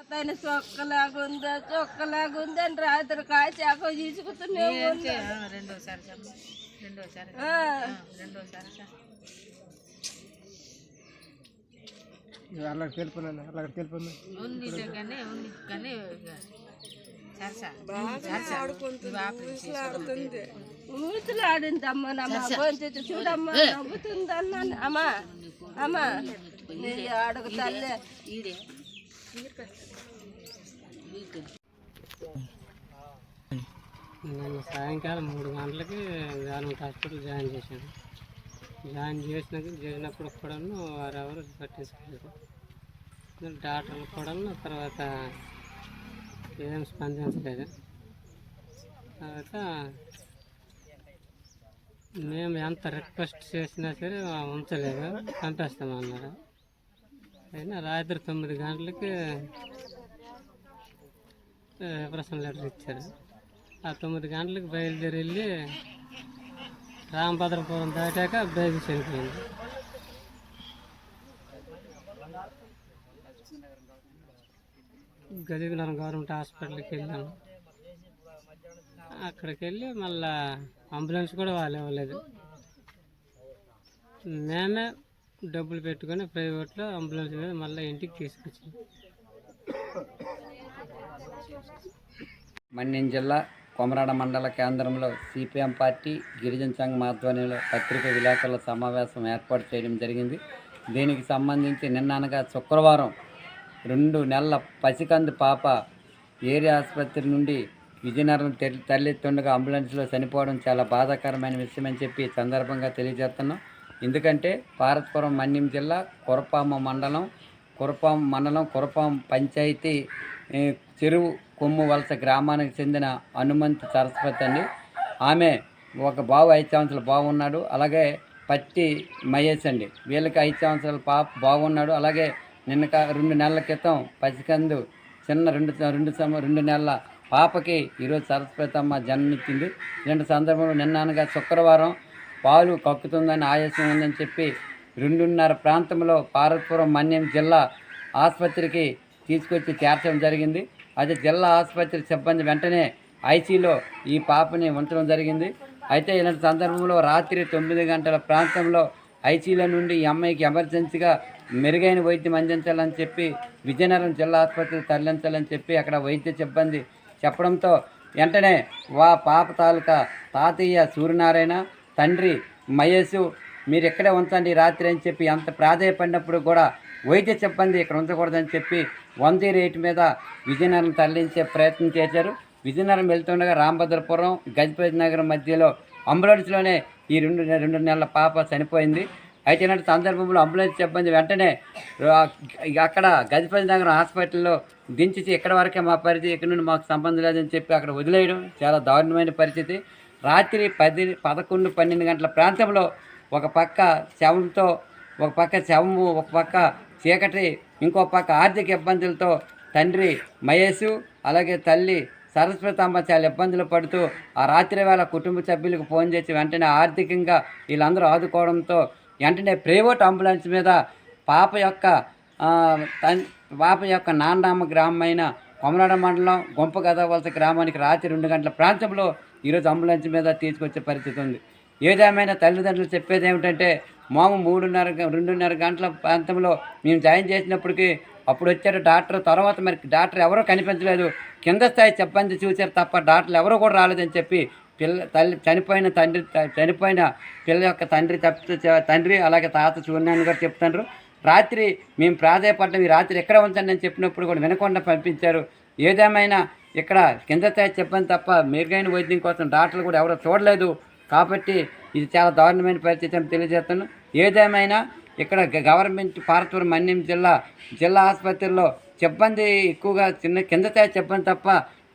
అతని చొక్కలాగుందా చొక్కలాగుందా అని రాత్రి కాచాక తీసుకుతూనే ఉన్నా. రెండోసారి చెప్ప. రెండోసారి ఆ, రెండోసారి అలా ఉంది కానీ ఉంది కానీ ఊసులాడిందమ్మా నమ్మ చూడమ్మా నవ్వుతుందన్నా అమ్మా అమ్మా నీ అడుగు తల్లి. నిన్న నేను సాయంకాలం మూడు గంటలకి గవర్నమెంట్ హాస్పిటల్ జాయిన్ చేశాను. జాయిన్ చేసినాక చేసినప్పుడు కూడాను వారెవరు పట్టించుకోలేదు. డాక్టర్లు కూడాను తర్వాత ఏం స్పందించలేదు. తర్వాత మేము ఎంత రిక్వెస్ట్ చేసినా సరే ఉంచలేదు. పంపేస్తామన్నారు అయినా రాత్రి తొమ్మిది గంటలకి ప్రసన్న లెటర్ ఇచ్చారు. ఆ తొమ్మిది గంటలకు బయలుదేరి వెళ్ళి రామభద్రపురం దాటాక బేబీ చనిపోయింది. గదిగునరం గవర్నమెంట్ హాస్పిటల్కి వెళ్ళాము అక్కడికి వెళ్ళి మళ్ళా అంబులెన్స్ కూడా వాళ్ళు ఇవ్వలేదు. మేమే డబ్బులు పెట్టుకొని ప్రైవేట్లో అంబులెన్స్ మీద మళ్ళీ ఇంటికి తీసుకొచ్చాం మన్యం జిల్లా కొమరాడ మండల కేంద్రంలో సిపిఎం పార్టీ గిరిజన సంఘం ఆధ్వర్యంలో పత్రిక విలేకరుల సమావేశం ఏర్పాటు చేయడం జరిగింది. దీనికి సంబంధించి నిన్న అనగా శుక్రవారం రెండు నెలల పసికందు పాప ఏరియా ఆసుపత్రి నుండి విజయనగరం తె- తరలిస్తుండగా అంబులెన్స్లో చనిపోవడం చాలా బాధాకరమైన విషయం అని చెప్పి సందర్భంగా తెలియజేస్తున్నాం. ఎందుకంటే పార్వతీపురం మన్యం జిల్లా కురపామ మండలం కురపాం మండలం కురపాం పంచాయతీ చెరువు కొమ్ము వలస గ్రామానికి చెందిన హనుమంత్ సరస్వతి అండి. ఆమె ఒక బావు ఐదు సంవత్సరాలు బాగున్నాడు అలాగే పత్తి మహేష్ అండి. వీళ్ళకి ఐదు సంవత్సరాల పాప బాగున్నాడు అలాగే నిన్న రెండు నెలల క్రితం పసికందు చిన్న రెండు రెండు సమ రెండు నెలల పాపకి ఈరోజు సరస్వతమ్మ జన్మనిచ్చింది ఇలాంటి సందర్భంలో నిన్న అనగా శుక్రవారం పాలు కక్కుతుందని ఆయాసం ఉందని చెప్పి రెండున్నర ప్రాంతంలో పార్వతీపురం మన్యం జిల్లా ఆసుపత్రికి తీసుకొచ్చి చేర్చడం జరిగింది. అదే జిల్లా ఆసుపత్రి సిబ్బంది వెంటనే ఐసీలో ఈ పాపని ఉంచడం జరిగింది. అయితే ఇలాంటి సందర్భంలో రాత్రి తొమ్మిది గంటల ప్రాంతంలో ఐసీలో నుండి ఈ అమ్మాయికి ఎమర్జెన్సీగా మెరుగైన వైద్యం అందించాలని చెప్పి విజయనగరం జిల్లా ఆసుపత్రికి తరలించాలని చెప్పి అక్కడ వైద్య సిబ్బంది చెప్పడంతో వెంటనే వా పాప తాలూకా తాతయ్య సూర్యనారాయణ తండ్రి మహేషు మీరు ఇక్కడే ఉంచండి రాత్రి అని చెప్పి అంత ప్రాధాయపడినప్పుడు కూడా వైద్య సిబ్బంది ఇక్కడ ఉంచకూడదని చెప్పి వన్ జీరో ఎయిట్ మీద విజయనగరం తరలించే ప్రయత్నం చేశారు. విజయనగరం వెళ్తుండగా రాంభద్రపురం గజపతి నగరం మధ్యలో అంబులెన్స్లోనే ఈ రెండు రెండు నెలల పాప చనిపోయింది. అయితే ఇలాంటి సందర్భంలో అంబులెన్స్ సిబ్బంది వెంటనే అక్కడ గజపతి నగరం హాస్పిటల్లో దించి ఇక్కడ వరకే మా పరిస్థితి ఇక్కడ నుండి మాకు సంబంధం లేదని చెప్పి అక్కడ వదిలేయడం చాలా దారుణమైన పరిస్థితి. రాత్రి పది పదకొండు పన్నెండు గంటల ప్రాంతంలో ఒక పక్క శవంతో ఒక పక్క శవము ఒక పక్క చీకటి ఇంకో పక్క ఆర్థిక ఇబ్బందులతో తండ్రి మహేషు అలాగే తల్లి సరస్వతి అమ్మ చాలా ఇబ్బందులు పడుతూ ఆ రాత్రి వేళ కుటుంబ సభ్యులకు ఫోన్ చేసి వెంటనే ఆర్థికంగా వీళ్ళందరూ ఆదుకోవడంతో వెంటనే ప్రైవేట్ అంబులెన్స్ మీద పాప యొక్క పాప యొక్క నాన్నమ్మ గ్రామమైన కొమనాడ మండలం గొంప గదవలస గ్రామానికి రాత్రి రెండు గంటల ప్రాంతంలో ఈరోజు అంబులెన్స్ మీద తీసుకొచ్చే పరిస్థితి ఉంది. ఏదేమైనా తల్లిదండ్రులు చెప్పేది ఏమిటంటే మాము మూడున్నర రెండున్నర గంటల ప్రాంతంలో మేము జాయిన్ చేసినప్పటికీ అప్పుడు వచ్చారు డాక్టర్ తర్వాత మరి డాక్టర్ ఎవరో కనిపించలేదు. కింద స్థాయి చెప్పండి చూశారు తప్ప డాక్టర్లు ఎవరో కూడా రాలేదని చెప్పి పిల్ల తల్లి చనిపోయిన తండ్రి చనిపోయిన పిల్ల యొక్క తండ్రి తప్ప తండ్రి అలాగే తాత సూర్యనారాయణ గారు చెప్తున్నారు రాత్రి మేము ప్రాధాయపడ్డం ఈ రాత్రి ఎక్కడ ఉంచండి అని చెప్పినప్పుడు కూడా వినకుండా పంపించారు. ఏదేమైనా ఇక్కడ కింద స్థాయి చెప్పని తప్ప మెరుగైన వైద్యం కోసం డాక్టర్లు కూడా ఎవరో చూడలేదు. కాబట్టి ఇది చాలా దారుణమైన పరిస్థితి అని తెలియజేస్తాను. ఏదేమైనా ఇక్కడ గ- గవర్నమెంట్ పార్వతీపురం మన్యం జిల్లా జిల్లా ఆసుపత్రిలో సిబ్బంది ఎక్కువగా చిన్న కింద స్థాయి చెప్పని తప్ప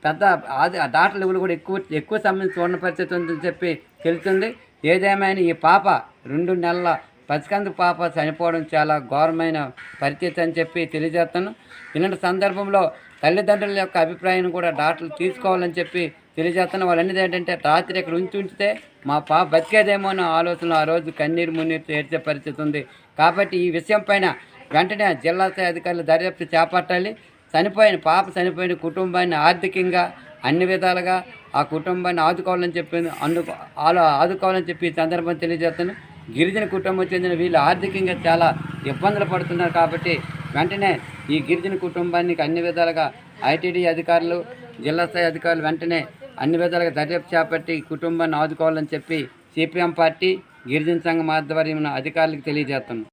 పెద్ద అది డాక్టర్ లెవెల్ కూడా ఎక్కువ ఎక్కువ సమయం చూడని పరిస్థితి ఉందని చెప్పి తెలుస్తుంది. ఏదేమైనా ఈ పాప రెండు నెలల పసికందు పాప చనిపోవడం చాలా ఘోరమైన పరిస్థితి అని చెప్పి తెలియజేస్తాను. ఇలాంటి సందర్భంలో తల్లిదండ్రుల యొక్క అభిప్రాయం కూడా డాక్టర్లు తీసుకోవాలని చెప్పి తెలియజేస్తాను. వాళ్ళు ఏంటంటే రాత్రి ఇక్కడ ఉంచి ఉంచితే మా పాప బతికేదేమో అన్న ఆలోచన ఆ రోజు కన్నీరు మున్నీరు ఏడ్చే పరిస్థితి ఉంది. కాబట్టి ఈ విషయం పైన వెంటనే జిల్లా స్థాయి అధికారులు దర్యాప్తు చేపట్టాలి. చనిపోయిన పాప చనిపోయిన కుటుంబాన్ని ఆర్థికంగా అన్ని విధాలుగా ఆ కుటుంబాన్ని ఆదుకోవాలని చెప్పి అందు ఆలో ఆదుకోవాలని చెప్పి ఈ సందర్భం తెలియజేస్తాను. గిరిజన కుటుంబం చెందిన వీళ్ళు ఆర్థికంగా చాలా ఇబ్బందులు పడుతున్నారు కాబట్టి వెంటనే ఈ గిరిజన కుటుంబానికి అన్ని విధాలుగా ఐటీడీ అధికారులు జిల్లా స్థాయి అధికారులు వెంటనే అన్ని విధాలుగా దర్యాప్తు చేపట్టి కుటుంబాన్ని ఆదుకోవాలని చెప్పి సిపిఎం పార్టీ గిరిజన సంఘం ఆధ్వర్యంలో అధికారులకు తెలియజేస్తున్నాం.